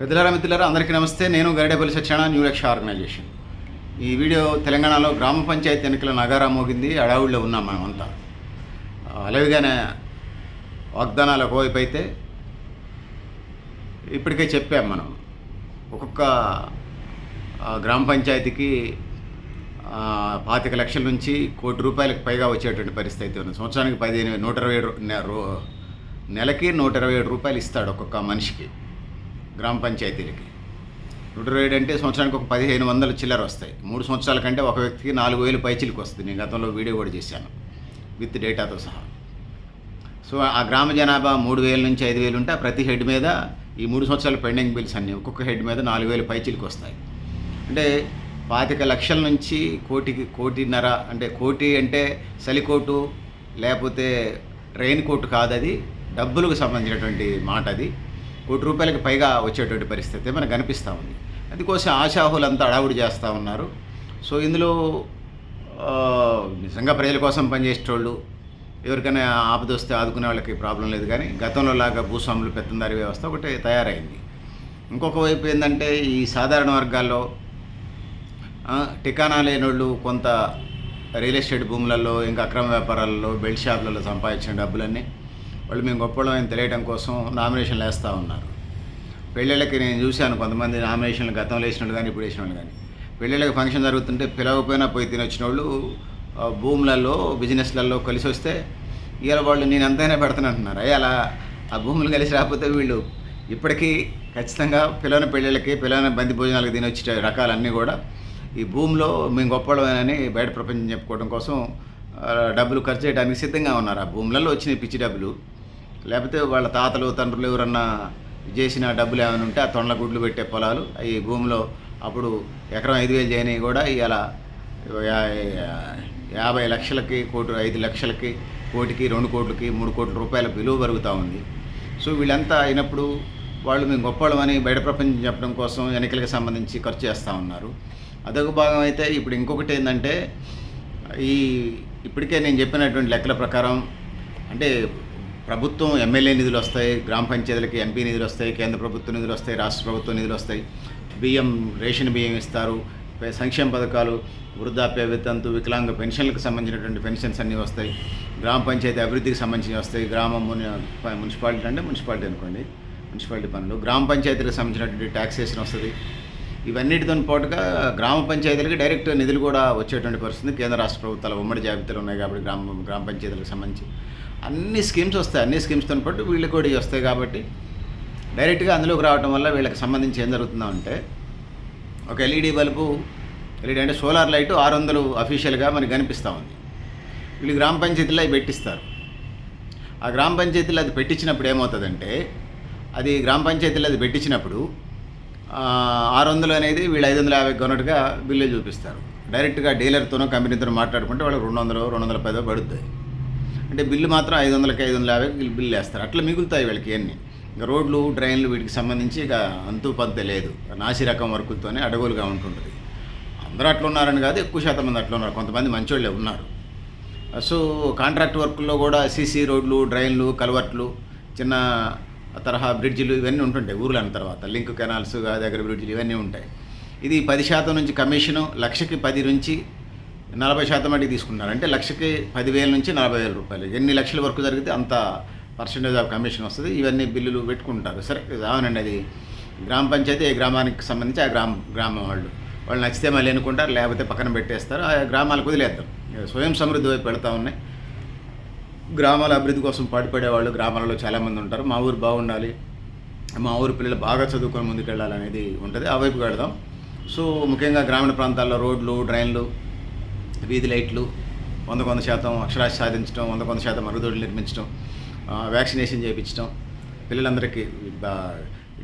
పెద్దలారా మిత్రులారా అందరికీ నమస్తే. నేను గరిడేపల్లి సత్యనారాయణ న్యూ లక్ష ఆర్గనైజేషన్. ఈ వీడియో తెలంగాణలో గ్రామ పంచాయతీ ఎన్నికల నగారా మోగింది. అడవుల్లో ఉన్నాం మనమంతా అలవిగానే వాగ్దానాలు ఒకవైపు అయితే ఇప్పటికే చెప్పాం మనం. ఒక్కొక్క గ్రామ పంచాయతీకి పాతిక లక్షల నుంచి కోటి రూపాయలకు పైగా వచ్చేటువంటి పరిస్థితి అయితే ఉంది. సంవత్సరానికి పదిహేను నూట ఇరవై నెలకి నూట ఇరవై ఏడు రూపాయలు ఇస్తాడు ఒక్కొక్క మనిషికి. గ్రామ పంచాయతీలకి. నూట ఇరవై ఏడు అంటే సంవత్సరానికి ఒక పదిహేను వందల చిల్లర వస్తాయి. మూడు సంవత్సరాల కంటే ఒక వ్యక్తికి నాలుగు వేలు పైచిలకు వస్తుంది. నేను గతంలో వీడియో కూడా చేశాను. విత్ డేటాతో సహా. సో ఆ గ్రామ జనాభా మూడు వేల నుంచి ఐదు వేలు ఉంటే ప్రతి హెడ్ మీద ఈ మూడు సంవత్సరాల పెండింగ్ బిల్స్ అన్నీ ఒక్కొక్క హెడ్ మీద నాలుగు వేలు పైచిలకు వస్తాయి. అంటే పాతిక లక్షల నుంచి కోటికి కోటిన్నర అంటే కోటి అంటే సలికోటు లేకపోతే రెయిన్ కోట్ కాదు అది. డబ్బులకు సంబంధించినటువంటి మాట అది. కోటి రూపాయలకు పైగా వచ్చేటువంటి పరిస్థితి మనకు కనిపిస్తూ ఉంది. అందుకోసం ఆశాహులంతా అడావుడి చేస్తూ ఉన్నారు. సో ఇందులో నిజంగా ప్రజల కోసం పనిచేసేటోళ్ళు ఎవరికైనా ఆపద వస్తే ఆదుకునే వాళ్ళకి ప్రాబ్లం లేదు కానీ గతంలో లాగా భూస్వాములు పెత్తందారి వ్యవస్థ ఒకటి తయారైంది. ఇంకొక వైపు ఏంటంటే ఈ సాధారణ వర్గాల్లో టికానా లేనోళ్ళు కొంత రియల్ ఎస్టేట్ భూములలో ఇంకా అక్రమ వ్యాపారాలలో బెల్ట్ షాపులలో సంపాదించిన డబ్బులన్నీ వాళ్ళు మేము గొప్పవాళ్ళమని తెలియడం కోసం నామినేషన్లు వేస్తూ ఉన్నారు. పెళ్ళిళ్ళకి నేను చూశాను కొంతమంది నామినేషన్లు గతంలో వేసిన వాళ్ళు కానీ ఇప్పుడు వేసిన వాళ్ళు కానీ పెళ్ళిళ్ళకి ఫంక్షన్ జరుగుతుంటే పిలవకపోయినా పోయి తినొచ్చిన వాళ్ళు భూములలో బిజినెస్లలో కలిసి వస్తే ఇవాళ వాళ్ళు నేను ఎంతైనా పెడతాను అంటున్నారు. అయ్యి అలా ఆ భూములు కలిసి రాకపోతే వీళ్ళు ఇప్పటికీ ఖచ్చితంగా పిల్లల పెళ్ళిళ్ళకి పిల్లల బంది భోజనాలకు తినొచ్చే రకాలన్నీ కూడా ఈ భూమిలో మేము గొప్పవాళ్ళమని బయట ప్రపంచం చెప్పుకోవడం కోసం డబ్బులు ఖర్చు చేయడానికి సిద్ధంగా ఉన్నారు. ఆ భూములలో వచ్చిన పిచ్చి డబ్బులు లేకపోతే వాళ్ళ తాతలు తండ్రులు ఎవరన్నా చేసిన డబ్బులు ఏమైనా ఉంటే ఆ తొండల గుడ్లు పెట్టే పొలాలు ఈ భూమిలో అప్పుడు ఎకరం ఐదు వేలు చేయనివి కూడా ఇలా యాభై లక్షలకి కోటి ఐదు లక్షలకి కోటికి రెండు కోట్లకి మూడు కోట్ల రూపాయల విలువ పెరుగుతూ ఉంది. సో వీళ్ళంతా అయినప్పుడు వాళ్ళు మేము గొప్పవాళ్ళమని బయట ప్రపంచం చెప్పడం కోసం ఎన్నికలకు సంబంధించి ఖర్చు చేస్తూ ఉన్నారు. అదొక భాగం అయితే ఇప్పుడు ఇంకొకటి ఏంటంటే ఈ ఇప్పటికే నేను చెప్పినటువంటి లెక్కల ప్రకారం అంటే ప్రభుత్వం ఎమ్మెల్యే నిధులు వస్తాయి గ్రామ పంచాయతీలకి ఎంపీ నిధులు వస్తాయి కేంద్ర ప్రభుత్వ నిధులు వస్తాయి రాష్ట్ర ప్రభుత్వ నిధులు వస్తాయి. బియ్యం రేషన్ బియ్యం ఇస్తారు. సంక్షేమ పథకాలు వృద్ధాప్య వితంతు వికలాంగ పెన్షన్లకు సంబంధించినటువంటి పెన్షన్స్ అన్నీ వస్తాయి. గ్రామ పంచాయతీ అభివృద్ధికి సంబంధించి వస్తాయి. గ్రామ ముని- మున్సిపాలిటీ అంటే మున్సిపాలిటీ అనుకోండి. మున్సిపాలిటీ పనులు. గ్రామ పంచాయతీలకు సంబంధించినటువంటి ట్యాక్సేషన్ వస్తుంది. ఇవన్నిటితో పాటుగా గ్రామ పంచాయతీలకు డైరెక్ట్ నిధులు కూడా వచ్చేటువంటి పరిస్థితి కేంద్ర రాష్ట్ర ప్రభుత్వాల ఉమ్మడి జాబితాలు ఉన్నాయి కాబట్టి గ్రామ గ్రామ పంచాయతీలకు సంబంధించి. అన్ని స్కీమ్స్ వస్తాయి. అన్ని స్కీమ్స్తో పాటు వీళ్ళు కూడా వస్తాయి కాబట్టి డైరెక్ట్గా అందులోకి రావడం వల్ల వీళ్ళకి సంబంధించి ఏం జరుగుతుందంటే ఒక ఎల్ఈడి బల్బు ఎల్ఈడి అంటే సోలార్ లైట్ ఆరు వందలు అఫీషియల్గా మనకి కనిపిస్తూ ఉంది. వీళ్ళు గ్రామ పంచాయతీలో అవి పెట్టిస్తారు. ఆ గ్రామ పంచాయతీలో అది పెట్టించినప్పుడు ఏమవుతుందంటే అది గ్రామ పంచాయతీలో అది పెట్టించినప్పుడు ఆరు వందలు అనేది వీళ్ళు ఐదు వందల యాభై కొన్నట్టుగా బిల్లు చూపిస్తారు. డైరెక్ట్గా డీలర్తోనో కంపెనీతోనో మాట్లాడుకుంటే వాళ్ళకి రెండు వందలు రెండు వందల పదో పడుతుంది అంటే బిల్లు మాత్రం ఐదు వందలకి ఐదు వందల యాభై బిల్లు వేస్తారు. అట్లా మిగులుతాయి వీళ్ళకి అన్ని ఇంకా రోడ్లు డ్రైన్లు వీటికి సంబంధించి ఇక అంతు పంతే లేదు. నాసి రకం వర్కులతోనే అడవులుగా ఉంటుంటుంది. అందరూ అట్లా ఉన్నారని కాదు ఎక్కువ శాతం మంది అట్లా ఉన్నారు. కొంతమంది మంచోళ్ళే ఉన్నారు. సో కాంట్రాక్ట్ వర్క్లో కూడా సీసీ రోడ్లు డ్రైన్లు కల్వర్ట్లు చిన్న తరహా బ్రిడ్జిలు ఇవన్నీ ఉంటుంటాయి ఊర్లు అన్న తర్వాత. లింక్ కెనాల్స్ దగ్గర బ్రిడ్జిలు ఇవన్నీ ఉంటాయి. ఇది పది శాతం నుంచి కమిషను లక్షకి పది నుంచి నలభై శాతం అడిగి తీసుకుంటున్నారు. అంటే లక్షకి పదివేల నుంచి నలభై వేల రూపాయలు. ఎన్ని లక్షల వరకు జరిగితే అంత పర్సంటేజ్ ఆఫ్ కమిషన్ వస్తుంది. ఇవన్నీ బిల్లులు పెట్టుకుంటారు. సరే అవునండి అది? గ్రామ పంచాయతీ ఏ గ్రామానికి సంబంధించి ఆ గ్రామ గ్రామం వాళ్ళు. వాళ్ళు నచ్చితే మళ్ళీ ఎన్నుకుంటారు లేకపోతే పక్కన పెట్టేస్తారు. ఆ గ్రామాలకు వదిలేద్దాం. స్వయం సమృద్ధి వైపు వెళ్తూ ఉన్నాయి. గ్రామాల అభివృద్ధి కోసం పాటుపడే వాళ్ళు గ్రామాలలో చాలామంది ఉంటారు. మా ఊరు బాగుండాలి. మా ఊరు పిల్లలు బాగా చదువుకొని ముందుకెళ్ళాలి అనేది ఉంటుంది. ఆ వైపు వెళదాం. సో ముఖ్యంగా గ్రామీణ ప్రాంతాల్లో రోడ్లు డ్రైన్లు వీధి లైట్లు వంద కొంత శాతం అక్షరాస్య సాధించడం వంద కొంత శాతం మరుగుదొడ్లు నిర్మించడం వ్యాక్సినేషన్ చేయించడం. పిల్లలందరికీ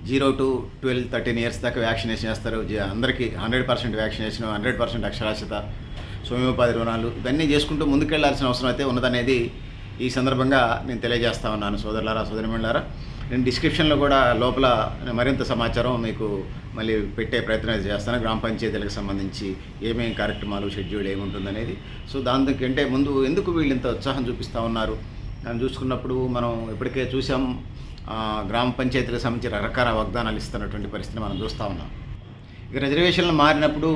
zero to twelve thirteen years దాకా వ్యాక్సినేషన్ చేస్తారు. అందరికీ hundred percent vaccination hundred percent అక్షరాస్యత స్వయోపాధి రుణాలు ఇవన్నీ చేసుకుంటూ ముందుకెళ్ళాల్సిన అవసరం అయితే ఉన్నదనేది ఈ సందర్భంగా నేను తెలియజేస్తా ఉన్నాను సోదరులారా సోదరిమణులారా. నేను డిస్క్రిప్షన్లో కూడా లోపల మరింత సమాచారం మీకు మళ్ళీ పెట్టే ప్రయత్నం చేస్తాను. గ్రామ పంచాయతీలకు సంబంధించి ఏమేమి కార్యక్రమాలు షెడ్యూల్ ఏముంటుందనేది. సో దానికంటే ముందు ఎందుకు వీళ్ళు ఇంత ఉత్సాహం చూపిస్తూ ఉన్నారు? దాన్ని చూసుకున్నప్పుడు మనం ఇప్పటికే చూసాం. గ్రామ పంచాయతీలకు సంబంధించి రకరకాల వాగ్దానాలు ఇస్తున్నటువంటి పరిస్థితిని మనం చూస్తూ ఉన్నాం. ఇక రిజర్వేషన్లు మారినప్పుడు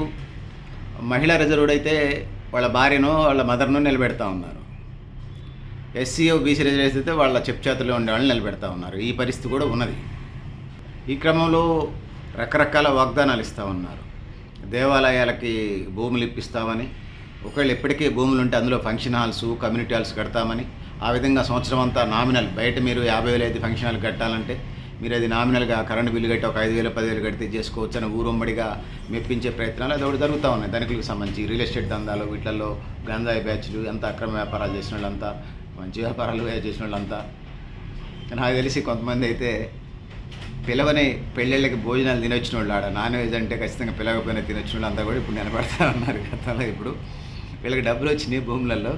మహిళా రిజర్వ్డ్ అయితే వాళ్ళ భార్యను వాళ్ళ మదర్ను నిలబెడతా ఉన్నారు. ఎస్సీఓ బీసీ రిజర్వేషన్ అయితే వాళ్ళ చెప్చేతలో ఉండే వాళ్ళని నిలబెడతా ఉన్నారు. ఈ పరిస్థితి కూడా ఉన్నది. ఈ క్రమంలో రకరకాల వాగ్దానాలు ఇస్తూ ఉన్నారు. దేవాలయాలకి భూములు ఇప్పిస్తామని ఒకవేళ ఎప్పటికీ భూములు ఉంటే అందులో ఫంక్షన్ హాల్స్ కమ్యూనిటీ హాల్స్ కడతామని ఆ విధంగా సంవత్సరం అంతా నామినల్ బయట మీరు యాభై వేలు ఐదు ఫంక్షన్ హాల్ కట్టాలంటే మీరు అది నామినల్గా కరెంటు బిల్లు కట్టి ఒక ఐదు వేలు పదివేలు కడితే చేసుకోవచ్చు అని ఊరొమ్మడిగా మెప్పించే ప్రయత్నాలు అది ఒకటి జరుగుతూ ఉన్నాయి. ధనికులకు సంబంధించి రియల్ ఎస్టేట్ దందాలు వీటిల్లో గంజాయి బ్యాచ్లు ఎంత అక్రమ వ్యాపారాలు చేసిన వాళ్ళంతా మంచి వ్యాపారాలు చేసిన వాళ్ళంతా నాకు తెలిసి కొంతమంది అయితే పిలవని పెళ్ళిళ్ళకి భోజనాలు తినొచ్చిన వాళ్ళు ఆడ నాన్ వెజ్ అంటే ఖచ్చితంగా పిలవకపోయినా తినొచ్చిన వాళ్ళు అంతా కూడా ఇప్పుడు నిలబడతా ఉన్నారు గతంలో ఇప్పుడు. వీళ్ళకి డబ్బులు వచ్చినాయి భూములలో.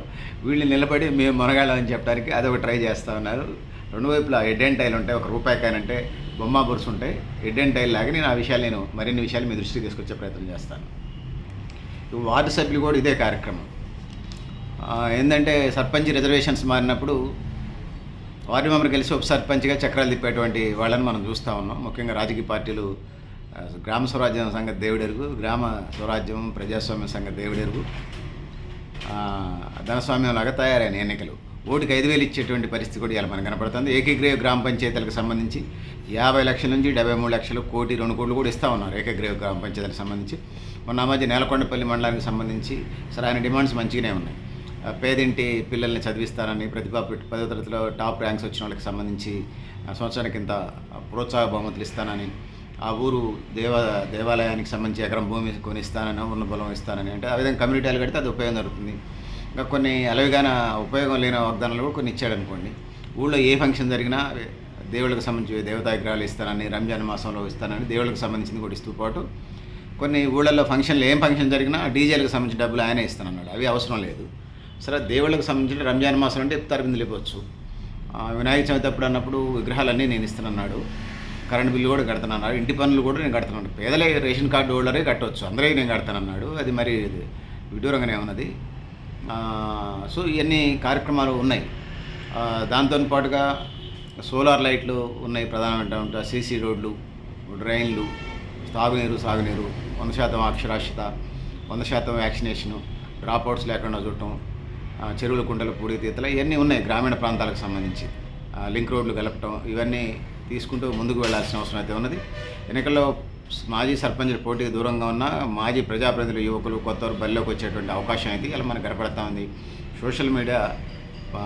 వీళ్ళు నిలబడి మేము మునగాళ్ళం అని చెప్పడానికి అదొక ట్రై చేస్తూ ఉన్నారు. రెండు వైపులా హెడ్ అండ్ టైల్ ఉంటాయి ఒక రూపాయి కాయన్ అంటే బొమ్మ బొరుసు ఉంటాయి. హెడ్ అండ్ టైల్ లాగా నేను ఆ విషయాలు నేను మరిన్ని విషయాలు మీ దృష్టికి తీసుకొచ్చే ప్రయత్నం చేస్తాను. వార్డు సభ్యులు కూడా ఇదే కార్యక్రమం. ఏంటంటే సర్పంచ్ రిజర్వేషన్స్ మారినప్పుడు వార్డు మెంబర్ కలిసి ఉప సర్పంచ్గా చక్రాలు తిప్పేటువంటి వాళ్ళని మనం చూస్తూ ఉన్నాం. ముఖ్యంగా రాజకీయ పార్టీలు గ్రామ స్వరాజ్యం సంఘ దేవుడెరుగు గ్రామ స్వరాజ్యం ప్రజాస్వామ్య సంఘ దేవుడెరుగు. ధనస్వామ్యం లాగా తయారైన ఎన్నికలు. ఓటుకి ఐదు వేలు ఇచ్చేటువంటి పరిస్థితి కూడా ఇలా మనకు కనపడుతుంది. ఏకగ్రీవ గ్రామ పంచాయతీలకు సంబంధించి యాభై లక్షల నుంచి డెబ్బై మూడు లక్షలు కోటి రెండు కోట్లు కూడా ఇస్తూ ఉన్నారు ఏకగ్రీవ గ్రామ పంచాయతీలకు సంబంధించి. మొన్న మధ్య నేలకొండపల్లి మండలానికి సంబంధించి సరైన ఆయన డిమాండ్స్ మంచిగానే ఉన్నాయి. పేదింటి పిల్లల్ని చదివిస్తానని ప్రతిభా పదో తరగతిలో టాప్ ర్యాంక్స్ వచ్చిన వాళ్ళకి సంబంధించి ఆ, సంవత్సరానికి ఇంత ప్రోత్సాహ బహుమతులు ఇస్తానని ఆ ఊరు దేవ దేవాలయానికి సంబంధించి ఎకరం భూమి కొనిస్తానని ఉన్న బలం ఇస్తానని అంటే ఆ విధంగా కమ్యూనిటీలు కడితే అది ఉపయోగం జరుగుతుంది. ఇంకా కొన్ని అలవిగాన ఉపయోగం లేని వాగ్దానాలు కూడా కొన్ని ఇచ్చాడు అనుకోండి. ఊళ్ళో ఏ ఫంక్షన్ జరిగినా దేవుళ్ళకి సంబంధించి దేవతా విగ్రహాలు ఇస్తానని రంజాన్ మాసంలో ఇస్తానని దేవుళ్ళకి సంబంధించింది కూడా ఇస్తూ పాటు కొన్ని ఊళ్ళల్లో ఫంక్షన్లు ఏం ఫంక్షన్ జరిగినా డీజేలకు సంబంధించిన డబ్బులు ఆయనే ఇస్తానన్నాడు. అవి అవసరం లేదు. సరే దేవుళ్ళకి సంబంధించిన రంజాన్ మాసం అంటే ఇఫ్తార్ బిందులు ఇవ్వచ్చు. వినాయక చవితి అప్పుడు అన్నప్పుడు విగ్రహాలన్నీ నేను ఇస్తానన్నాడు. కరెంట్ బిల్లు కూడా కడతానన్నాడు. ఇంటి పనులు కూడా నేను కడతానన్నాడు. పేదలే రేషన్ కార్డు హోల్డరే కట్టవచ్చు అందరికీ నేను కడతానన్నాడు. అది మరి విడూరంగానే విడ్డూరంగానే ఉన్నది. సో ఇవన్నీ కార్యక్రమాలు ఉన్నాయి. దాంతో పాటుగా సోలార్ లైట్లు ఉన్నాయి ప్రధానమైన సీసీ రోడ్లు డ్రైన్లు తాగునీరు సాగునీరు వంద శాతం అక్షరాస్యత వంద శాతం వ్యాక్సినేషను డ్రాప్ అవుట్స్ లేకుండా చూడటం చెరువుల కుండల పూడి తీతల ఇవన్నీ ఉన్నాయి గ్రామీణ ప్రాంతాలకు సంబంధించి. లింక్ రోడ్లు కలపటం ఇవన్నీ తీసుకుంటూ ముందుకు వెళ్ళాల్సిన అవసరం అయితే ఉన్నది. ఎన్నికల్లో మాజీ సర్పంచులు పోటీకి దూరంగా ఉన్న మాజీ ప్రజాప్రతినిధులు యువకులు కొత్త వారు బరిలోకి వచ్చేటువంటి అవకాశం అయితే ఇలా మనకు కనపడతా ఉంది. సోషల్ మీడియా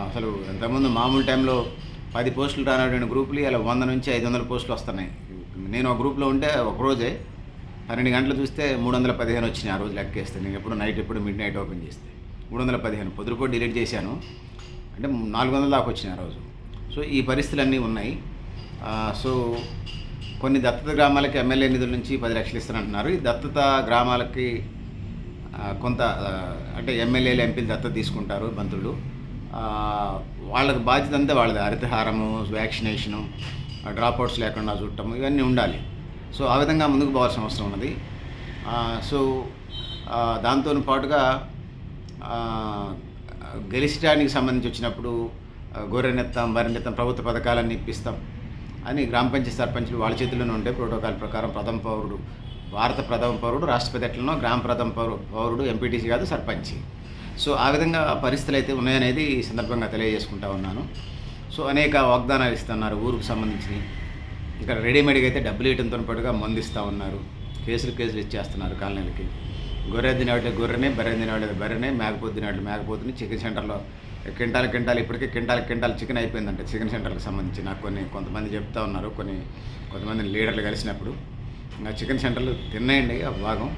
అసలు ఇంతకుముందు మామూలు టైంలో పది పోస్టులు రానటువంటి గ్రూపులు ఇలా వంద నుంచి ఐదు వందల పోస్టులు వస్తున్నాయి. నేను ఒక గ్రూప్లో ఉంటే ఒకరోజే పన్నెండు గంటలు చూస్తే మూడు వందల పదిహేను వచ్చినాయి ఆ రోజు లెక్కేస్తే. నేను ఎప్పుడు నైట్ ఎప్పుడు మిడ్ నైట్ ఓపెన్ చేస్తే. మూడు వందల పదిహేను. పొద్దుపూట డిలీట్ చేశాను. అంటే నాలుగు వందల దాకా వచ్చినాయి ఆ రోజు. సో ఈ పరిస్థితులన్నీ ఉన్నాయి. సో కొన్ని దత్తత గ్రామాలకి ఎమ్మెల్యే నిధుల నుంచి పది లక్షలు ఇస్తానంటున్నారు. ఈ దత్తత గ్రామాలకి కొంత అంటే ఎమ్మెల్యేలు ఎంపీలు దత్తత తీసుకుంటారు మంత్రులు. వాళ్ళకి బాధ్యత అంతా వాళ్ళది. హరితహారము వ్యాక్సినేషను డ్రాప్ అవుట్స్ లేకుండా చూడటం ఇవన్నీ ఉండాలి. సో ఆ విధంగా ముందుకు పోవాల్సిన అవసరం ఉన్నది. సో దాంతో పాటుగా గెలిచడానికి సంబంధించి వచ్చినప్పుడు ఆ, గొర్రెనెత్తాం ప్రభుత్వ పథకాలన్నీ ఇప్పిస్తాం అని గ్రామ పంచాయతీ సర్పంచులు వాళ్ళ చేతుల్లోనే ఉండే ప్రోటోకాల్ ప్రకారం ప్రథమ పౌరుడు భారత ప్రథమ పౌరుడు రాష్ట్రపతి ఎట్లనో గ్రామ ప్రథమ పౌరు పౌరుడు ఎంపీటీసీ కాదు సర్పంచి. సో ఆ విధంగా పరిస్థితులు అయితే ఉన్నాయనేది ఈ సందర్భంగా తెలియజేసుకుంటా ఉన్నాను. సో అనేక వాగ్దానాలు ఇస్తున్నారు ఊరుకు సంబంధించి ఇక్కడ రెడీమేడ్గా అయితే డబ్బులు ఇవ్వడంతో పాటుగా మందిస్తూ ఉన్నారు. కేసులు కేసులు ఇచ్చేస్తున్నారు కాలనీలకి. గొర్రె తినేవాళ్ళు గొర్రెనే బర్రె తినేవాళ్ళు బర్రెని మేకపోతు తినేవాళ్ళు మేకపోతుని చికెన్ సెంటర్లో కింటాలు కింటాలు ఇప్పటికే కింటాలు కింటాలు చికెన్ అయిపోయిందంట చికెన్ సెంటర్కి సంబంధించి. నాకు కొన్ని కొంతమంది చెప్తా ఉన్నారు కొన్ని కొంతమంది లీడర్లు కలిసినప్పుడు. ఇంకా చికెన్ సెంటర్లు తిన్నాయండి ఆ భాగం.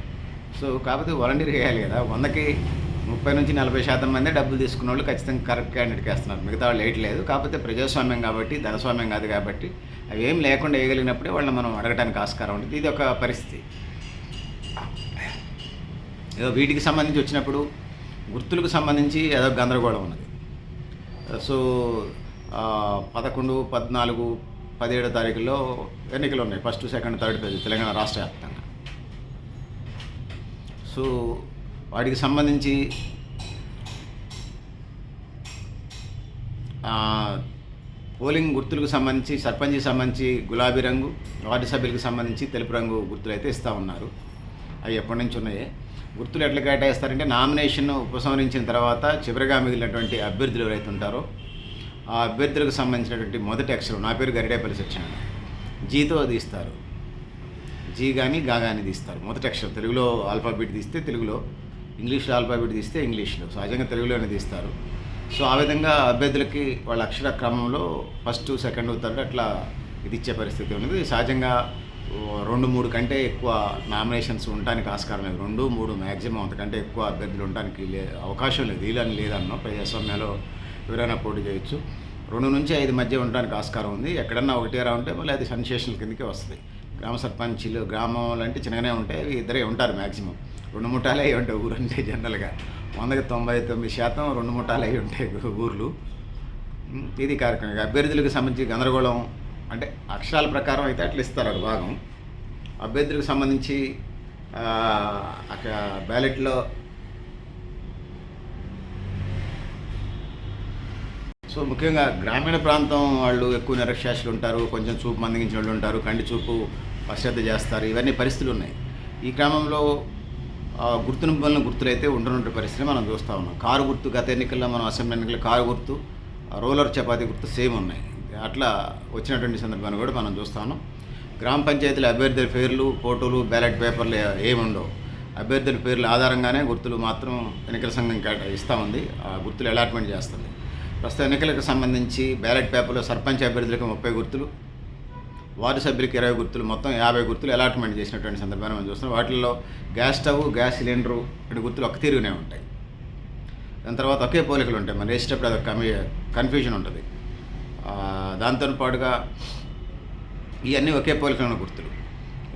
సో కాకపోతే వాలంటీర్ వేయాలి కదా. వందకి ముప్పై నుంచి నలభై శాతం మంది డబ్బులు తీసుకున్న వాళ్ళు ఖచ్చితంగా కరెక్ట్ క్యాండిడేట్కి వేస్తున్నారు. మిగతా వాళ్ళు వేయట్లేదు కాకపోతే ప్రజాస్వామ్యం కాబట్టి ధనస్వామ్యం కాదు కాబట్టి అవి ఏం లేకుండా వేయగలిగినప్పుడే వాళ్ళని మనం అడగడానికి ఆస్కారం ఉంటుంది. ఇది ఒక పరిస్థితి. ఏదో వీటికి సంబంధించి వచ్చినప్పుడు గుర్తులకు సంబంధించి ఏదో గందరగోళం ఉన్నది. సో పదకొండు పద్నాలుగు పదిహేడో తారీఖుల్లో ఎన్నికలు ఉన్నాయి. First second third page Telangana రాష్ట్ర వ్యాప్తంగా. సో వాటికి సంబంధించి పోలింగ్ గుర్తులకు సంబంధించి సర్పంచ్కి సంబంధించి గులాబీ రంగు వార్డు సభ్యులకు సంబంధించి తెలుపు రంగు గుర్తులు అయితే ఇస్తూ ఉన్నారు. అవి ఎప్పటి నుంచి ఉన్నాయి? గుర్తులు ఎట్లా కేటాయిస్తారంటే నామినేషన్ ఉపసంహరించిన తర్వాత చివరిగా మిగిలినటువంటి అభ్యర్థులు ఎవరైతే ఉంటారో ఆ అభ్యర్థులకు సంబంధించినటువంటి మొదటి అక్షరం నా పేరు గరిడేపల్లి సత్యనారాయణ. జీతో తీస్తారు జీ కానీ గా కానీ తీస్తారు. మొదటి అక్షరం తెలుగులో ఆల్ఫాబెట్ తీస్తే తెలుగులో ఇంగ్లీష్లో ఆల్ఫాబెట్ తీస్తే ఇంగ్లీష్లో సహజంగా తెలుగులోనే తీస్తారు. సో ఆ విధంగా అభ్యర్థులకి వాళ్ళ అక్షర క్రమంలో ఫస్ట్ సెకండ్ థర్డ్ అట్లా ఇది ఇచ్చే పరిస్థితి ఉన్నది. సహజంగా రెండు మూడు కంటే ఎక్కువ నామినేషన్స్ ఉండడానికి ఆస్కారం లేదు. రెండు మూడు మ్యాక్సిమం అంతకంటే ఎక్కువ అభ్యర్థులు ఉండడానికి లే అవకాశం లేదు. వీలని లేదన్నా ప్రజాస్వామ్యంలో ఎవరైనా పోటీ చేయొచ్చు. రెండు నుంచి ఐదు మధ్య ఉండడానికి ఆస్కారం ఉంది. ఎక్కడన్నా ఒకటి రా ఉంటే మళ్ళీ అది సన్సేషన్ల కిందకే వస్తుంది. గ్రామ సర్పంచ్లు గ్రామం అంటే చిన్నగానే ఉంటాయి. ఇద్దరే ఉంటారు మ్యాక్సిమం రెండు ముఠాలే అయి ఉంటాయి ఊరు అంటే జనరల్గా. వందకి తొంభై తొమ్మిది శాతం రెండు ముఠాలు అయి ఉంటాయి ఊర్లు. ఇది కార్యక్రమం. అభ్యర్థులకు సంబంధించి గందరగోళం అంటే అక్షరాల ప్రకారం అయితే అట్లా ఇస్తారు ఒక భాగం. అభ్యర్థులకు సంబంధించి అక్కడ బ్యాలెట్లో సో ముఖ్యంగా గ్రామీణ ప్రాంతం వాళ్ళు ఎక్కువ నిరక్షాసులు ఉంటారు కొంచెం చూపు మందగించిన వాళ్ళు ఉంటారు కంటి చూపు అశ్రద్ధ చేస్తారు ఇవన్నీ పరిస్థితులు ఉన్నాయి. ఈ క్రమంలో ఆ, గుర్తునింపులను గుర్తులైతే ఉండనుంటే పరిస్థితి మనం చూస్తూ ఉన్నాం. కారు గుర్తు గత ఎన్నికల్లో మనం అసెంబ్లీ ఎన్నికల్లో కారు గుర్తు రోలర్ చపాతీ గుర్తు సేమ్ ఉన్నాయి. అట్లా వచ్చినటువంటి సందర్భాన్ని కూడా మనం చూస్తాను గ్రామ పంచాయతీల అభ్యర్థుల పేర్లు ఫోటోలు బ్యాలెట్ పేపర్లు ఏమి ఉండవు అభ్యర్థుల పేర్ల ఆధారంగానే గుర్తులు మాత్రం ఎన్నికల సంఘం ఇస్తా ఇస్తూ ఉంది. ఆ గుర్తులు అలాట్మెంట్ చేస్తుంది. ప్రస్తుత ఎన్నికలకు సంబంధించి బ్యాలెట్ పేపర్లో సర్పంచ్ అభ్యర్థులకు ముప్పై గుర్తులు వార్డు సభ్యులకు ఇరవై గుర్తులు మొత్తం యాభై గుర్తులు అలాట్మెంట్ చేసినటువంటి సందర్భాన్ని మనం చూస్తున్నాం. వాటిల్లో గ్యాస్ స్టవ్ గ్యాస్ సిలిండరు రెండు గుర్తులు ఒక తీరుగానే ఉంటాయి. దాని తర్వాత ఒకే పోలికలు ఉంటాయి. మన వేసేటప్పుడు అది కన్ఫ్యూజన్ ఉంటుంది. దాంతో పాటుగా ఇవన్నీ ఒకే పోలికలను గుర్తులు.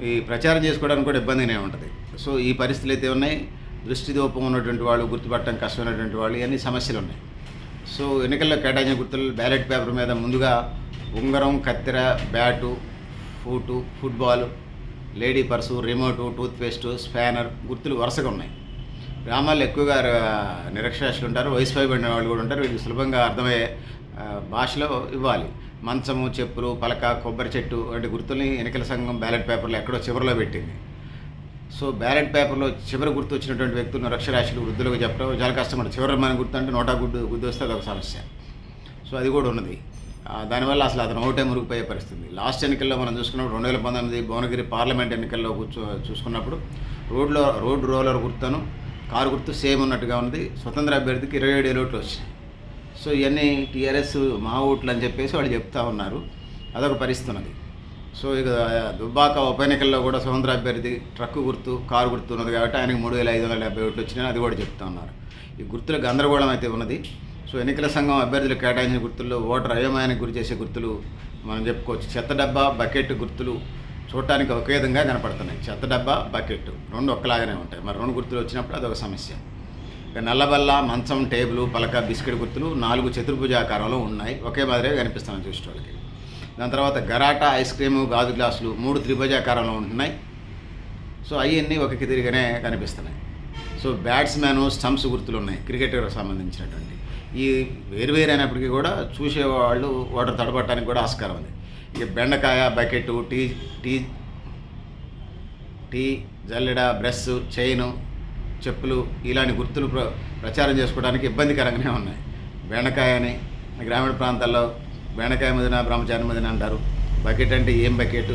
ఈ ప్రచారం చేసుకోవడానికి కూడా ఇబ్బందిగానే ఉంటుంది. సో ఈ పరిస్థితులు అయితే ఉన్నాయి. దృష్టి దోపం ఉన్నటువంటి వాళ్ళు గుర్తుపట్టడం కష్టమైనటువంటి వాళ్ళు ఇవన్నీ సమస్యలు ఉన్నాయి. సో ఎన్నికల్లో కేటాయించిన గుర్తులు బ్యాలెట్ పేపర్ మీద ముందుగా ఉంగరం కత్తెర bat ఫూటు football lady purse remote toothpaste spanner గుర్తులు వరుసగా ఉన్నాయి. గ్రామాల్లో ఎక్కువగా నిరక్షరాస్యులు ఉంటారు వయసు పైబడిన వాళ్ళు కూడా ఉంటారు. వీళ్ళు సులభంగా అర్థమయ్యే భాషలో ఇవ్వాలి. మంచము చెప్పులు పలక కొబ్బరి చెట్టు వంటి గుర్తుల్ని ఎన్నికల సంఘం బ్యాలెట్ పేపర్లో ఎక్కడో చివరిలో పెట్టింది. సో బ్యాలెట్ పేపర్లో చివరి గుర్తు వచ్చినటువంటి వ్యక్తులు నిరక్షరాస్యులు వృద్ధులకు చెప్పడం చాలా కష్టపడి చివరి మన గుర్తు అంటే నోటా గుడ్డు గుర్తు వస్తే అదొక సమస్య. సో అది కూడా ఉన్నది. దానివల్ల అసలు అతను ఒకటే మురిగిపోయే పరిస్థితి. లాస్ట్ ఎన్నికల్లో మనం చూసుకున్నప్పుడు రెండు వేల పంతొమ్మిది భువనగిరి పార్లమెంట్ ఎన్నికల్లో కూర్చో చూసుకున్నప్పుడు రోడ్లో రోడ్ రోలర్ గుర్తును కారు గుర్తు సేమ్ ఉన్నట్టుగా ఉంది స్వతంత్ర అభ్యర్థికి ఇరవై ఏడు ఓట్లు వచ్చినాయి. సో ఇవన్నీ టీఆర్ఎస్ మా ఓట్లు అని చెప్పేసి వాళ్ళు చెప్తా ఉన్నారు. అదొక పరిస్థితి ఉన్నది. సో ఇక దుబ్బాక ఉప ఎన్నికల్లో కూడా స్వతంత్ర అభ్యర్థి ట్రక్కు గుర్తు కారు గుర్తు ఉన్నది కాబట్టి ఆయనకి మూడు వేల ఐదు వందల డెబ్బై ఓట్లు వచ్చినాయని అది కూడా చెప్తా ఉన్నారు. ఈ గుర్తుల గందరగోళం అయితే ఉన్నది. సో ఎన్నికల సంఘం అభ్యర్థులు కేటాయించిన గుర్తుల్లో ఓటర్ అయోమయానికి గురి చేసే గుర్తులు మనం చెప్పుకోవచ్చు. చెత్త డబ్బా బకెట్ గుర్తులు చూడటానికి ఒకే విధంగా కనపడుతున్నాయి. చెత్త డబ్బా బకెట్ రెండు ఒక్కలాగానే ఉంటాయి. మరి రెండు గుర్తులు వచ్చినప్పుడు అదొక సమస్య. నల్లబల్ల మంచం టేబుల్ పలక బిస్కెట్ గుర్తులు నాలుగు చతుర్భుజాకారంలో ఉన్నాయి. ఒకే మాదిరిగా కనిపిస్తున్నాయి చూసేవాళ్ళకి దాని తర్వాత గరాటా ఐస్ క్రీము గాజు గ్లాసులు మూడు త్రిభుజాకారంలో ఉంటున్నాయి. సో అవన్నీ ఒకకి తిరిగానే కనిపిస్తున్నాయి. సో బ్యాట్స్మెన్ స్టంప్స్ గుర్తులు ఉన్నాయి క్రికెట్కి సంబంధించినటువంటి. ఈ వేరు అయినప్పటికీ కూడా చూసేవాళ్ళు వాటర్ తడబట్టడానికి కూడా ఆస్కారం ఉంది. ఇక బెండకాయ బకెట్ టీ టీ టీ జల్లెడ బ్రష్ చైను చెప్పులు ఇలాంటి గుర్తులు ప్ర ప్రచారం చేసుకోవడానికి ఇబ్బందికరంగానే ఉన్నాయి. బెండకాయ అని గ్రామీణ ప్రాంతాల్లో బెండకాయ మదిన బ్రహ్మచారి మదిన అంటారు. బకెట్ అంటే ఏం బకెట్?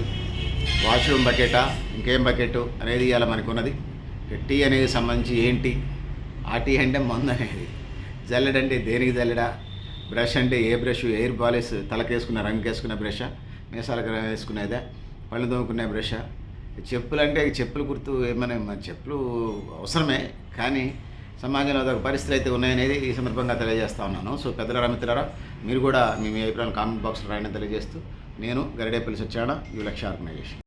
వాష్రూమ్ బకెటా? ఇంకేం బకెట్? అనేది ఇలా మనకు ఉన్నది టీ అనేది సంబంధించి ఏంటి? ఆ టీ అంటే మందు అనేది. జల్లెడంటే దేనికి జల్లెడా? బ్రష్ అంటే ఏ బ్రష్? ఎయిర్ పాలిష్ తలకేసుకున్న రంగుకేసుకున్న బ్రష్? మీసాలకు వేసుకునేదా? పళ్ళు తోముకునే బ్రష్? చెప్పులు అంటే చెప్పులు గుర్తు ఏమైనా చెప్పులు అవసరమే కానీ సమాజంలో ఒక పరిస్థితులు అయితే ఉన్నాయనేది ఈ సందర్భంగా తెలియజేస్తా ఉన్నాను. సో పెద్దలరా మిత్రులారా మీరు కూడా మీ మీ అభిప్రాయం కామెంట్ బాక్స్లో రాయడం తెలియజేస్తూ నేను గరిడేపల్లి సత్యాన ఈ లక్ష్య ఆర్గనైజేషన్.